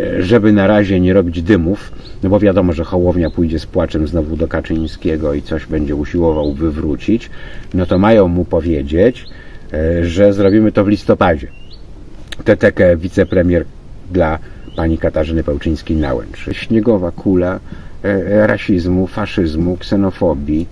e, żeby na razie nie robić dymów, no bo wiadomo, że Hołownia pójdzie z płaczem znowu do Kaczyńskiego i coś będzie usiłował wywrócić, no to mają mu powiedzieć, e, że zrobimy to w listopadzie. Tetekę wicepremier dla pani Katarzyny Pełczyńskiej-Nałęcz. Śniegowa kula e, rasizmu, faszyzmu, ksenofobii,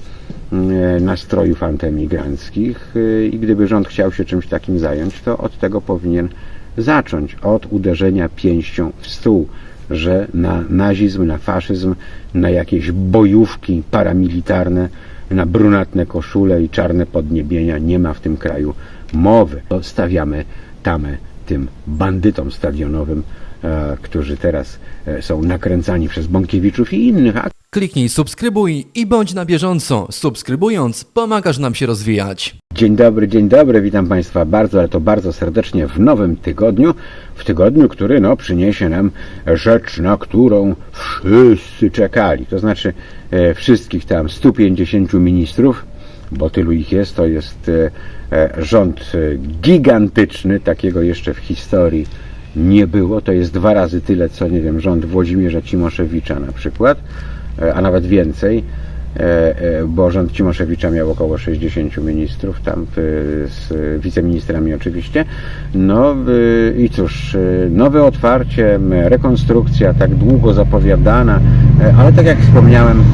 e, nastrojów antyemigranckich e, i gdyby rząd chciał się czymś takim zająć, to od tego powinien zacząć, od uderzenia pięścią w stół, że na nazizm, na faszyzm, na jakieś bojówki paramilitarne, na brunatne koszule i czarne podniebienia nie ma w tym kraju mowy. To Stawiamy tamę tym bandytom stadionowym, e, którzy teraz e, są nakręcani przez Bąkiewiczów i innych, Kliknij subskrybuj i bądź na bieżąco. Subskrybując pomagasz nam się rozwijać. Dzień dobry, dzień dobry, witam Państwa bardzo, ale to bardzo serdecznie w nowym tygodniu, w tygodniu, który no, przyniesie nam rzecz, na którą wszyscy czekali, to znaczy e, wszystkich tam 150 ministrów, bo tylu ich jest, to jest e, e, rząd e, gigantyczny, takiego jeszcze w historii nie było, to jest dwa razy tyle, co nie wiem, rząd Włodzimierza Cimoszewicza na przykład, a nawet więcej e, e, bo rząd Cimoszewicza miał około 60 ministrów, tam z wiceministrami oczywiście. No e, i cóż, e, nowe otwarcie, rekonstrukcja tak długo zapowiadana, e, ale tak jak wspomniałem,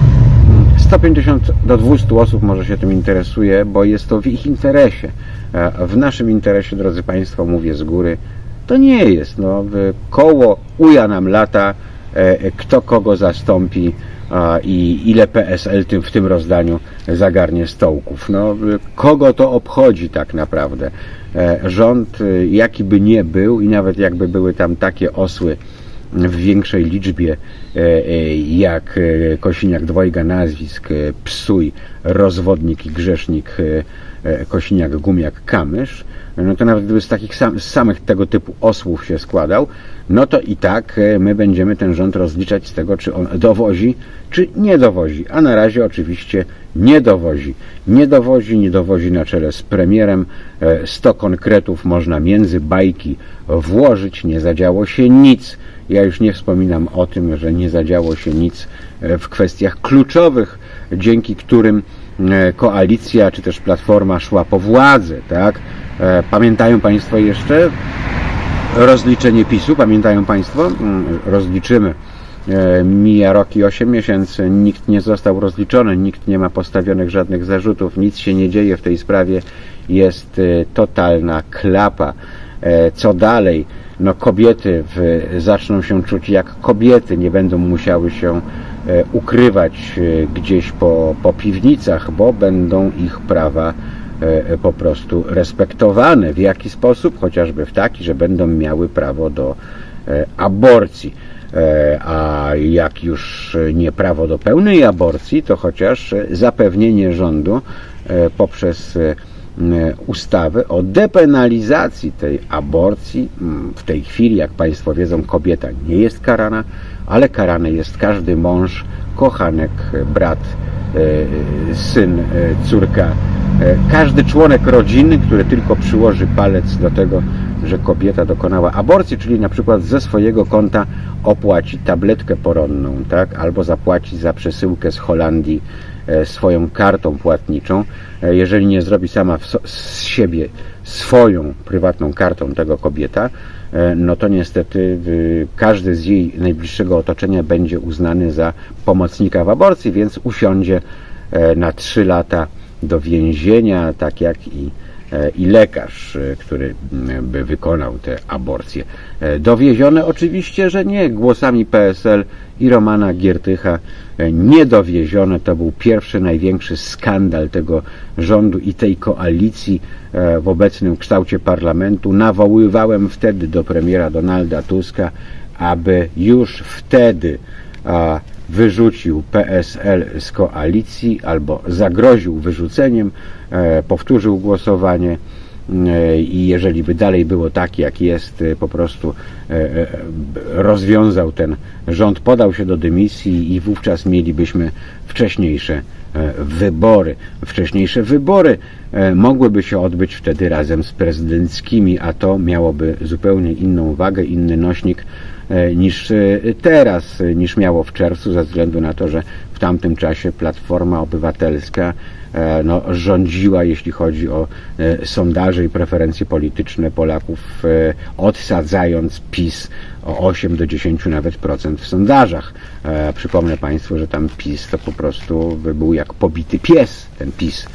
150 do 200 osób może się tym interesuje, bo jest to w ich interesie. E, W naszym interesie, drodzy Państwo, mówię z góry, to nie jest. No, koło uja nam lata, e, kto kogo zastąpi i ile PSL w tym rozdaniu zagarnie stołków. No, kogo to obchodzi tak naprawdę? E, Rząd, e, jaki by nie był i nawet jakby były tam takie osły, w większej liczbie e, e, jak e, Kosiniak dwojga nazwisk, e, Psuj, Rozwodnik i Grzesznik, e, e, Kosiniak, Gumiak, Kamysz, no to nawet gdyby z takich sam, z samych tego typu osłów się składał, no to i tak e, my będziemy ten rząd rozliczać z tego, czy on dowozi, czy nie dowozi. A na razie oczywiście nie dowozi. Nie dowozi, nie dowozi na czele z premierem. E, 100 konkretów można między bajki włożyć, nie zadziało się nic. Ja już nie wspominam o tym, że nie zadziało się nic e, w kwestiach kluczowych, dzięki którym e, koalicja czy też platforma szła po władzę, tak? E, Pamiętają Państwo jeszcze rozliczenie PiSu, pamiętają Państwo? Mm, Rozliczymy. E, Mija rok i 8 miesięcy, nikt nie został rozliczony, nikt nie ma postawionych żadnych zarzutów, nic się nie dzieje w tej sprawie, jest e, totalna klapa. E, Co dalej? No kobiety w, zaczną się czuć jak kobiety, nie będą musiały się e, ukrywać e, gdzieś po, po piwnicach, bo będą ich prawa e, po prostu respektowane. W jaki sposób? Chociażby w taki, że będą miały prawo do e, aborcji. E, A jak już nie prawo do pełnej aborcji, to chociaż e, zapewnienie rządu e, poprzez e, m, ustawę o depenalizacji tej aborcji. M, W tej chwili, jak Państwo wiedzą, kobieta nie jest karana, ale karany jest każdy mąż, kochanek, brat, e, syn, e, córka, e, każdy członek rodziny, który tylko przyłoży palec do tego, że kobieta dokonała aborcji, czyli na przykład ze swojego konta opłaci tabletkę poronną, tak, albo zapłaci za przesyłkę z Holandii swoją kartą płatniczą. Jeżeli nie zrobi sama z siebie swoją prywatną kartą tego kobieta, e, no to niestety każdy z jej najbliższego otoczenia będzie uznany za pomocnika w aborcji, więc usiądzie e, na trzy lata do więzienia, tak jak i, i lekarz, e, który by wykonał tę aborcję. E, Dowiezione oczywiście, że nie. Głosami PSL i Romana Giertycha e, nie dowiezione. To był pierwszy, największy skandal tego rządu i tej koalicji e, w obecnym kształcie parlamentu. Nawoływałem wtedy do premiera Donalda Tuska, aby już wtedy a, wyrzucił PSL z koalicji albo zagroził wyrzuceniem, e, powtórzył głosowanie e, i jeżeli by dalej było tak, jak jest, e, po prostu rozwiązał ten rząd, podał się do dymisji i wówczas mielibyśmy wcześniejsze wybory. Wcześniejsze wybory mogłyby się odbyć wtedy razem z prezydenckimi, a to miałoby zupełnie inną wagę, inny nośnik niż e, teraz, e, niż miało w czerwcu, ze względu na to, że w tamtym czasie Platforma Obywatelska e, no, rządziła, jeśli chodzi o e, sondaże i preferencje polityczne Polaków, e, odsadzając PiS o 8 do 10 nawet procent w sondażach. E, Przypomnę Państwu, że tam PiS to po prostu był jak pobity pies, ten PiS e,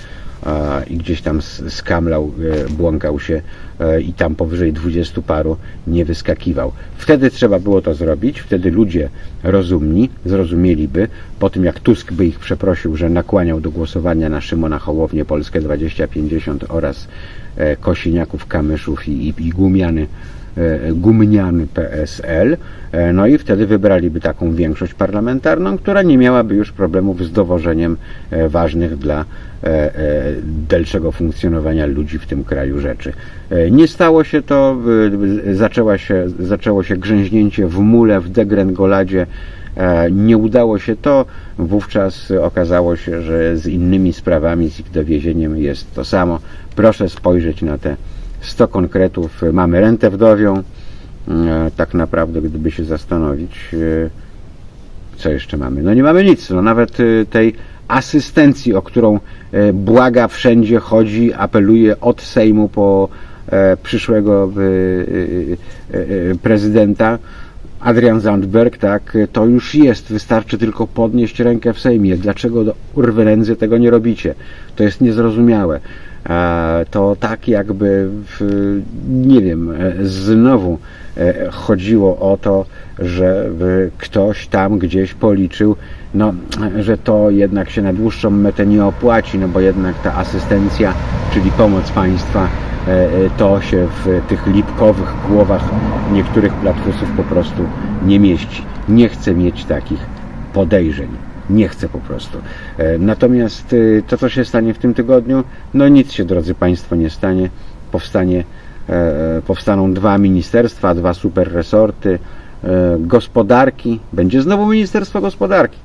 i gdzieś tam skamlał, e, błąkał się e, i tam powyżej dwudziestu paru nie wyskakiwał. Wtedy trzeba było to zrobić, wtedy ludzie rozumni zrozumieliby, po tym jak Tusk by ich przeprosił, że nakłaniał do głosowania na Szymona Hołownię Polskę 2050 oraz e, Kosiniaków, Kamyszów i, i, i Gumiany gumniany PSL, e, no i wtedy wybraliby taką większość parlamentarną, która nie miałaby już problemów z dowożeniem e, ważnych dla e, e, dalszego funkcjonowania ludzi w tym kraju rzeczy. E, Nie stało się to, e, zaczęła się, zaczęło się grzęźnięcie w mule, w degrengoladzie, E, Nie udało się to, wówczas okazało się, że z innymi sprawami, z ich dowiezieniem jest to samo. Proszę spojrzeć na te 100 konkretów. Mamy rentę wdowią. E, Tak naprawdę, gdyby się zastanowić, e, co jeszcze mamy? No nie mamy nic. No nawet e, tej asystencji, o którą e, błaga wszędzie, chodzi, apeluje od Sejmu po e, przyszłego e, e, e, prezydenta. Adrian Zandberg, tak, to już jest, wystarczy tylko podnieść rękę w Sejmie. Dlaczego do urwy tego nie robicie? To jest niezrozumiałe. E, To tak jakby, nie wiem, e, znowu e, chodziło o to, że w- ktoś tam gdzieś policzył, no, że to jednak się na dłuższą metę nie opłaci, no bo jednak ta asystencja, czyli pomoc państwa, to się w tych lipkowych głowach niektórych platfusów po prostu nie mieści. Nie chcę mieć takich podejrzeń. Nie chcę po prostu. E, Natomiast e, to, co się stanie w tym tygodniu, no nic się, drodzy Państwo, nie stanie. Powstanie, e, powstaną dwa ministerstwa, dwa super resorty gospodarki. Będzie znowu Ministerstwo Gospodarki.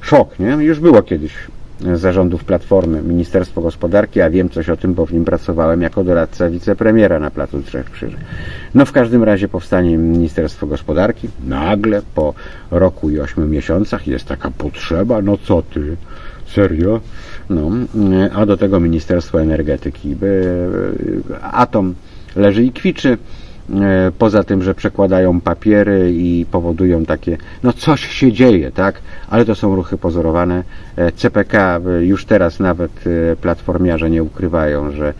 Szok, nie? Już było kiedyś zarządów Platformy, Ministerstwo Gospodarki, a wiem coś o tym, bo w nim pracowałem jako doradca wicepremiera na Placu Trzech Krzyży. No w każdym razie powstanie Ministerstwo Gospodarki. Nagle po roku i ośmiu miesiącach jest taka potrzeba, no co ty, serio? No, a do tego Ministerstwo Energetyki. E, atom leży i kwiczy. E, Poza tym, że przekładają papiery i powodują takie, no coś się dzieje, tak? Ale to są ruchy pozorowane. E, CPK e, już teraz nawet platformiarze nie ukrywają, że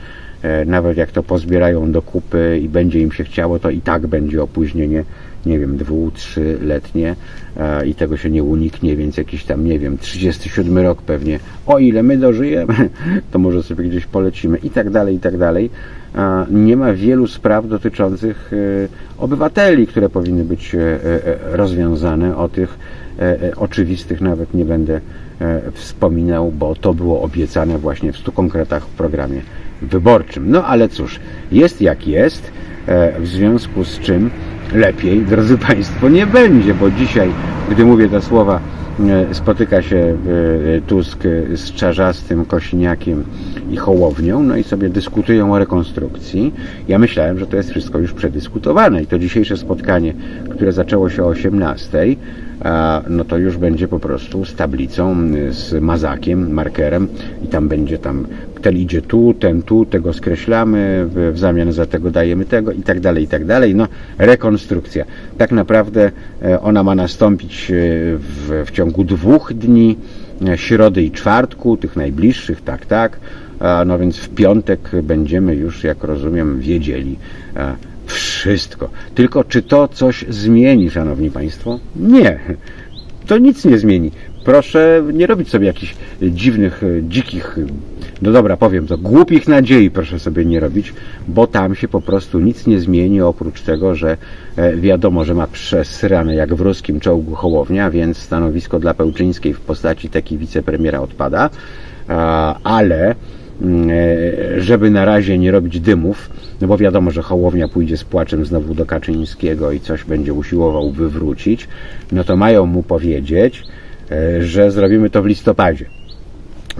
nawet jak to pozbierają do kupy i będzie im się chciało, to i tak będzie opóźnienie, nie wiem, dwu, trzyletnie i tego się nie uniknie, więc jakiś tam, nie wiem, 37 rok pewnie, o ile my dożyjemy, to może sobie gdzieś polecimy i tak dalej, i tak dalej. Nie ma wielu spraw dotyczących e, obywateli, które powinny być e, e, rozwiązane. O tych oczywistych nawet nie będę wspominał, bo to było obiecane właśnie w 100 konkretach w programie wyborczym. No ale cóż, jest jak jest, w związku z czym lepiej, drodzy Państwo, nie będzie, bo dzisiaj, gdy mówię te słowa, spotyka się e, Tusk z Czarzastym, Kosiniakiem i Hołownią, no i sobie dyskutują o rekonstrukcji. Ja myślałem, że to jest wszystko już przedyskutowane i to dzisiejsze spotkanie, które zaczęło się o 18, a, no to już będzie po prostu z tablicą, y, z mazakiem, markerem i tam będzie tam, ten idzie tu, ten tu, tego skreślamy, w, zamian za tego dajemy tego i tak dalej, i tak dalej. No, rekonstrukcja. Tak naprawdę e, ona ma nastąpić e, w, w ciągu dwóch dni, e, środy i czwartku, tych najbliższych, tak, tak. No więc w piątek będziemy już, jak rozumiem, wiedzieli e, wszystko. Tylko czy to coś zmieni, Szanowni Państwo? Nie. To nic nie zmieni. Proszę nie robić sobie jakichś dziwnych, e, dzikich, e, no dobra, powiem to, głupich nadziei proszę sobie nie robić, bo tam się po prostu nic nie zmieni, oprócz tego, że e, wiadomo, że ma przesrane jak w ruskim czołgu Hołownia, więc stanowisko dla Pełczyńskiej w postaci taki wicepremiera odpada, ale żeby na razie nie robić dymów, no bo wiadomo, że Hołownia pójdzie z płaczem znowu do Kaczyńskiego i coś będzie usiłował wywrócić, no to mają mu powiedzieć, e, że zrobimy to w listopadzie.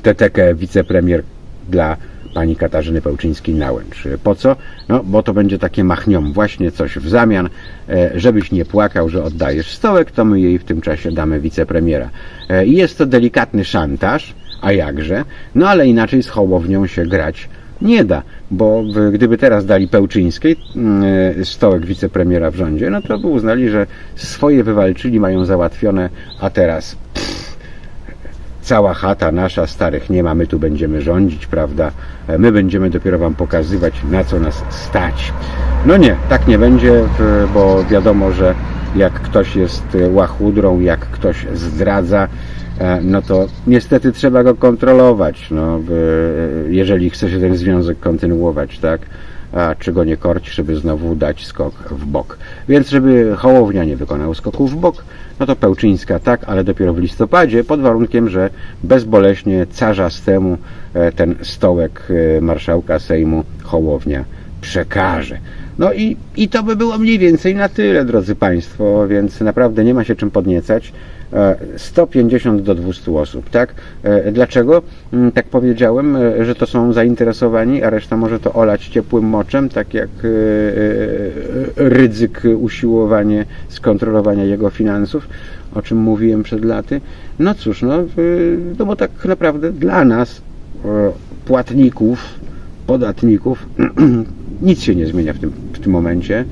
TTK wicepremier dla pani Katarzyny Pełczyńskiej-Nałęcz. Po co? No, bo to będzie takie machnią, właśnie coś w zamian, e, żebyś nie płakał, że oddajesz stołek, to my jej w tym czasie damy wicepremiera. E, I jest to delikatny szantaż, a jakże? No ale inaczej z Hołownią się grać nie da, bo gdyby teraz dali Pełczyńskiej mm, stołek wicepremiera w rządzie, no to by uznali, że swoje wywalczyli, mają załatwione, a teraz pff, cała chata nasza, starych nie ma, my tu będziemy rządzić, prawda? E, My będziemy dopiero Wam pokazywać, na co nas stać. No nie, tak nie będzie, bo wiadomo, że jak ktoś jest e, łachudrą, jak ktoś zdradza, e, no to niestety trzeba go kontrolować, no, jeżeli chce się ten związek kontynuować, tak? A czy go nie korci, żeby znowu dać skok w bok. Więc żeby Hołownia nie wykonał skoku w bok, no to Pełczyńska tak, ale dopiero w listopadzie, pod warunkiem, że bezboleśnie carzastemu e, ten stołek e, marszałka Sejmu Hołownia przekaże. No i, i to by było mniej więcej na tyle, drodzy Państwo, więc naprawdę nie ma się czym podniecać. E, 150 do 200 osób, tak? E, Dlaczego? Mm, Tak powiedziałem, e, że to są zainteresowani, a reszta może to olać ciepłym moczem, tak jak e, e, ryzyk usiłowanie skontrolowania jego finansów, o czym mówiłem przed laty. No cóż, no, e, no bo tak naprawdę dla nas, e, płatników, podatników, nic się nie zmienia w tym, w tym momencie.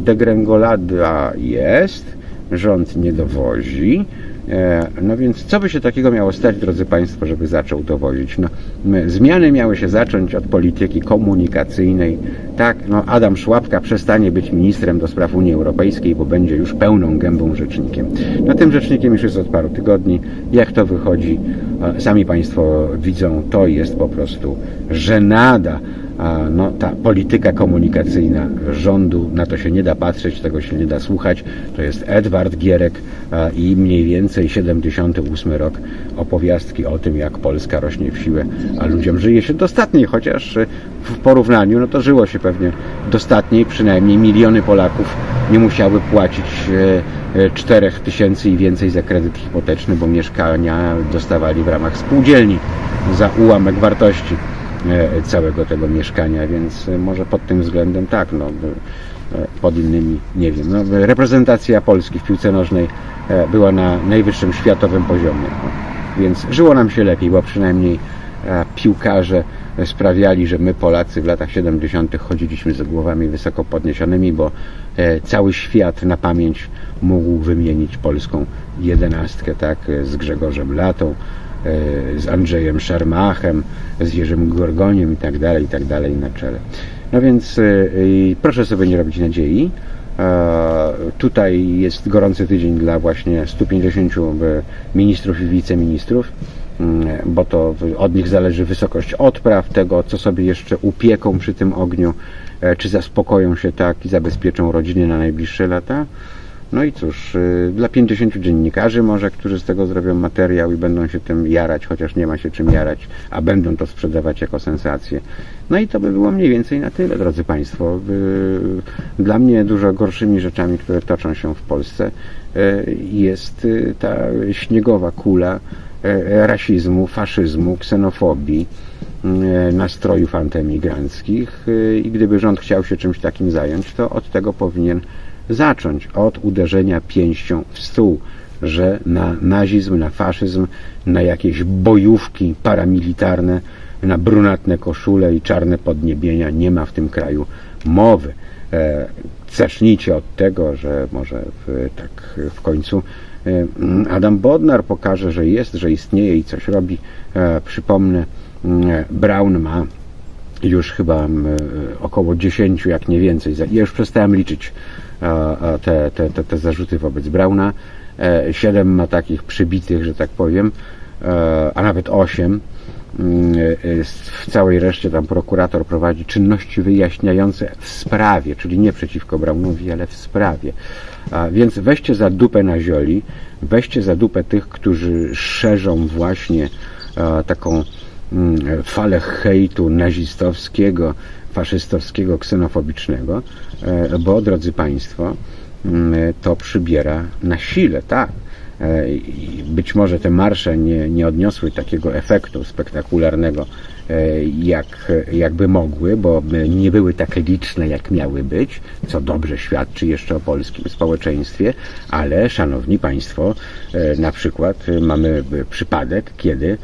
Degrengolada jest, rząd nie dowozi. E, No więc co by się takiego miało stać, drodzy Państwo, żeby zaczął dowozić? No, zmiany miały się zacząć od polityki komunikacyjnej. Tak, no Adam Szłapka przestanie być ministrem do spraw Unii Europejskiej, bo będzie już pełną gębą rzecznikiem. No tym rzecznikiem już jest od paru tygodni. Jak to wychodzi, e, sami Państwo widzą, to jest po prostu żenada no, ta polityka komunikacyjna rządu, na to się nie da patrzeć, tego się nie da słuchać. To jest Edward Gierek i mniej więcej 78 rok opowiastki o tym, jak Polska rośnie w siłę, a ludziom żyje się dostatniej, chociaż e, w porównaniu, no to żyło się pewnie dostatniej, przynajmniej miliony Polaków nie musiały płacić e, e, 4 tysięcy i więcej za kredyt hipoteczny, bo mieszkania dostawali w ramach spółdzielni za ułamek wartości całego tego mieszkania, więc e, może pod tym względem tak, no, e, pod innymi nie wiem. No, reprezentacja Polski w piłce nożnej e, była na najwyższym światowym poziomie, no, więc żyło nam się lepiej, bo przynajmniej e, piłkarze sprawiali, że my Polacy w latach 70. chodziliśmy z głowami wysoko podniesionymi, bo e, cały świat na pamięć mógł wymienić polską jedenastkę, tak, e, z Grzegorzem Latą, e, z Andrzejem Szermachem, z Jerzym Gorgoniem i tak dalej, i tak dalej na czele. No więc e, i proszę sobie nie robić nadziei. E, Tutaj jest gorący tydzień dla właśnie 150 e, ministrów i wiceministrów, mm, bo to od nich zależy wysokość odpraw, tego co sobie jeszcze upieką przy tym ogniu, e, czy zaspokoją się tak i zabezpieczą rodziny na najbliższe lata. No i cóż, y, dla 50 dziennikarzy może, którzy z tego zrobią materiał i będą się tym jarać, chociaż nie ma się czym jarać, a będą to sprzedawać jako sensację. No i to by było mniej więcej na tyle, drodzy Państwo. Y, Dla mnie dużo gorszymi rzeczami, które toczą się w Polsce, y, jest ta śniegowa kula rasizmu, faszyzmu, ksenofobii, nastrojów antyemigranckich i gdyby rząd chciał się czymś takim zająć, to od tego powinien zacząć od uderzenia pięścią w stół, że na nazizm, na faszyzm, na jakieś bojówki paramilitarne, na brunatne koszule i czarne podniebienia nie ma w tym kraju mowy. E, zacznijcie od tego, że może w, tak w końcu e, Adam Bodnar pokaże, że jest, że istnieje i coś robi. E, przypomnę, Brown ma już chyba m, e, około 10, jak nie więcej. Ja już przestałem liczyć e, e, te, te, te, te zarzuty wobec Brauna. E, Siedem ma takich przybitych, że tak powiem, e, a nawet osiem. Mm, e, W całej reszcie tam prokurator prowadzi czynności wyjaśniające w sprawie, czyli nie przeciwko Braunowi, ale w sprawie. Więc weźcie za dupę na zioli, weźcie za dupę tych, którzy szerzą właśnie e, taką mm, falę hejtu nazistowskiego, faszystowskiego, ksenofobicznego, e, bo drodzy Państwo, mm, to przybiera na sile, tak. E, Być może te marsze nie, nie odniosły takiego efektu spektakularnego, e, jak, jakby mogły, bo nie były tak liczne, jak miały być, co dobrze świadczy jeszcze o polskim społeczeństwie, ale szanowni Państwo, na przykład mamy przypadek, kiedy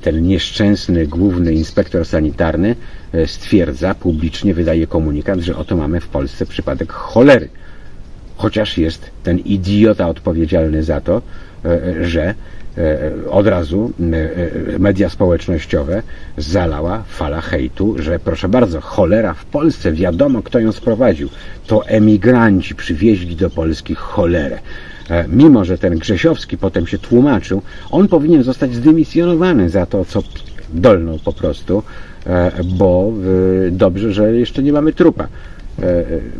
ten nieszczęsny główny inspektor sanitarny e, stwierdza, publicznie wydaje komunikat, że oto mamy w Polsce przypadek cholery chociaż jest ten idiota odpowiedzialny za to, e, że e, od razu e, e, media społecznościowe zalała fala hejtu, że proszę bardzo, cholera w Polsce, wiadomo kto ją sprowadził. To emigranci przywieźli do Polski cholerę. E, Mimo, że ten Grzesiowski potem się tłumaczył, on powinien zostać zdymisjonowany za to, co dolnął po prostu, e, bo e, dobrze, że jeszcze nie mamy trupa.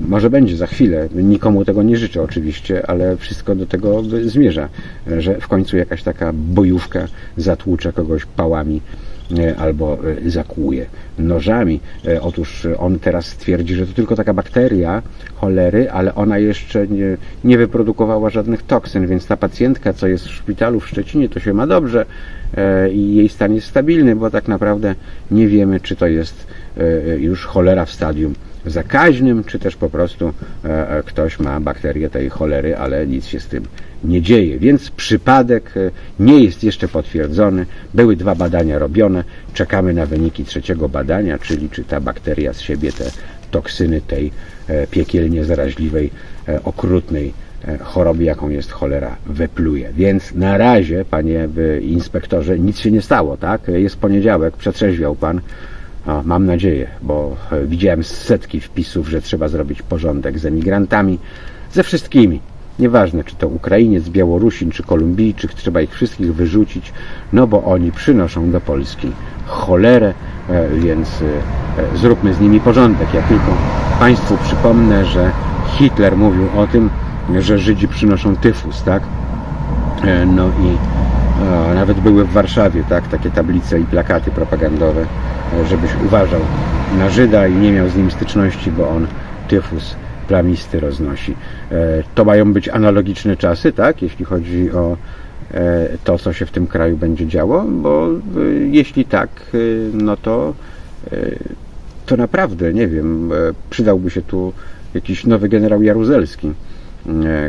Może będzie za chwilę, nikomu tego nie życzę oczywiście, ale wszystko do tego zmierza, że w końcu jakaś taka bojówka zatłucze kogoś pałami albo e, zakłuje nożami. E, Otóż on teraz twierdzi, że to tylko taka bakteria cholery, ale ona jeszcze nie, nie wyprodukowała żadnych toksyn, więc ta pacjentka, co jest w szpitalu w Szczecinie, to się ma dobrze e, i jej stan jest stabilny, bo tak naprawdę nie wiemy, czy to jest e, już cholera w stadium zakaźnym, czy też po prostu e, e, ktoś ma bakterię tej cholery, ale nic się z tym nie dzieje. Więc przypadek e, nie jest jeszcze potwierdzony. Były dwa badania robione. Czekamy na wyniki trzeciego badania, czyli czy ta bakteria z siebie te toksyny tej piekielnie zaraźliwej, okrutnej choroby, jaką jest cholera, wypluje. Więc na razie, panie inspektorze, nic się nie stało, tak? Jest poniedziałek, przetrzeźwiał pan. O, mam nadzieję, bo e, widziałem setki wpisów, że trzeba zrobić porządek z emigrantami, ze wszystkimi. Nieważne, czy to Ukrainiec, Białorusin, czy Kolumbijczyk, trzeba ich wszystkich wyrzucić, no bo oni przynoszą do Polski cholerę, e, więc e, zróbmy z nimi porządek. Ja tylko Państwu przypomnę, że Hitler mówił o tym, że Żydzi przynoszą tyfus, tak? No i nawet były w Warszawie, tak, takie tablice i plakaty propagandowe, żebyś uważał na Żyda i nie miał z nim styczności, bo on tyfus plamisty roznosi. E, To mają być analogiczne czasy, tak, jeśli chodzi o e, to, co się w tym kraju będzie działo, bo e, jeśli tak, no to to naprawdę, nie wiem, przydałby się tu jakiś nowy generał Jaruzelski,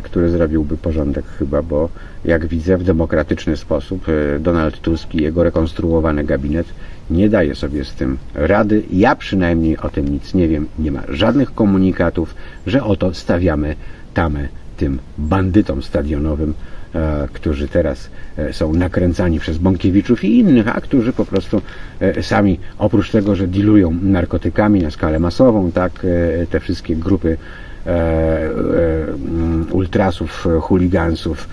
który zrobiłby porządek chyba, bo jak widzę w demokratyczny sposób Donald Tusk i jego rekonstruowany gabinet nie daje sobie z tym rady. Ja przynajmniej o tym nic nie wiem. Nie ma żadnych komunikatów, że oto stawiamy tamę tym bandytom stadionowym, e, którzy teraz e, są nakręcani przez Bąkiewiczów i innych, a którzy po prostu e, sami, oprócz tego, że dilują narkotykami na skalę masową, tak, te wszystkie grupy ultrasów, chuligansów,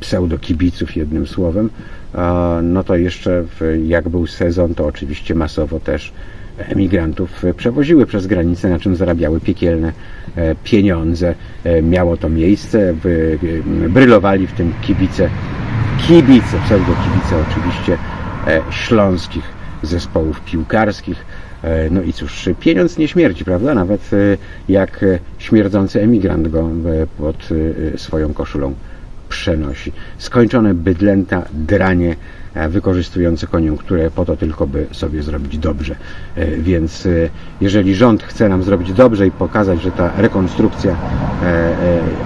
pseudokibiców jednym słowem, e, no to jeszcze jak był sezon, to oczywiście masowo też emigrantów e, przewoziły przez granicę, na czym zarabiały piekielne e, pieniądze. E, Miało to miejsce, brylowali w tym kibice, kibice, pseudokibice oczywiście e, śląskich zespołów piłkarskich. E, No i cóż, pieniądz nie śmierdzi, prawda? Nawet e, jak e, śmierdzący emigrant go e, pod e, swoją koszulą przenosi. Skończone bydlęta, dranie, e, wykorzystujące koniunkturę po to tylko, by sobie zrobić dobrze. E, Więc e, jeżeli rząd chce nam zrobić dobrze i pokazać, że ta rekonstrukcja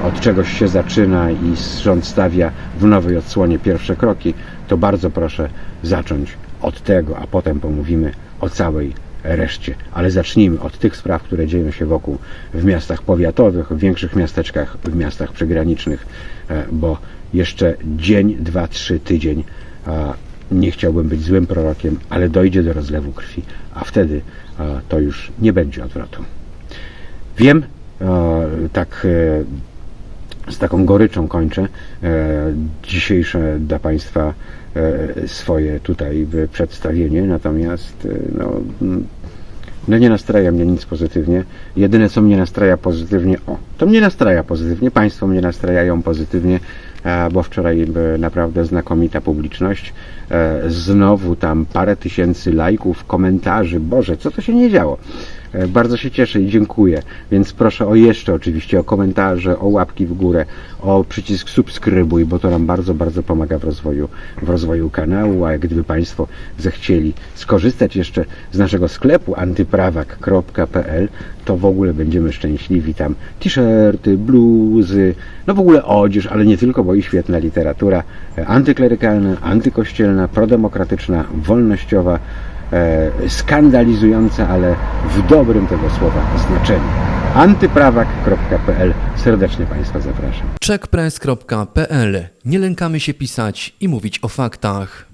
od czegoś się zaczyna i rząd stawia w nowej odsłonie pierwsze kroki, to bardzo proszę zacząć od tego, a potem pomówimy o całej reszcie. Ale zacznijmy od tych spraw, które dzieją się wokół w miastach powiatowych, w większych miasteczkach, w miastach przygranicznych, bo jeszcze dzień, dwa, trzy, tydzień nie chciałbym być złym prorokiem, ale dojdzie do rozlewu krwi, a wtedy to już nie będzie odwrotu. Wiem, e, tak e, z taką goryczą kończę e, dzisiejsze dla Państwa e, swoje tutaj przedstawienie, natomiast e, no, no nie nastraja mnie nic pozytywnie. Jedyne co mnie nastraja pozytywnie, o, to mnie nastraja pozytywnie, Państwo mnie nastrajają pozytywnie, e, bo wczoraj e, naprawdę znakomita publiczność. E, Znowu tam parę tysięcy lajków, komentarzy, Boże, co to się nie działo. E, Bardzo się cieszę i dziękuję, więc proszę o jeszcze oczywiście o komentarze, o łapki w górę, o przycisk subskrybuj, bo to nam bardzo, bardzo pomaga w rozwoju, w rozwoju kanału, a gdyby Państwo zechcieli skorzystać jeszcze z naszego sklepu antyprawak.pl, to w ogóle będziemy szczęśliwi. Tam t-shirty, bluzy, no w ogóle odzież, ale nie tylko, bo i świetna literatura e, antyklerykalna, antykościelna, prodemokratyczna, wolnościowa, skandalizująca, ale w dobrym tego słowa znaczeniu. antyprawak.pl Serdecznie Państwa zapraszam. checkpress.pl Nie lękamy się pisać i mówić o faktach.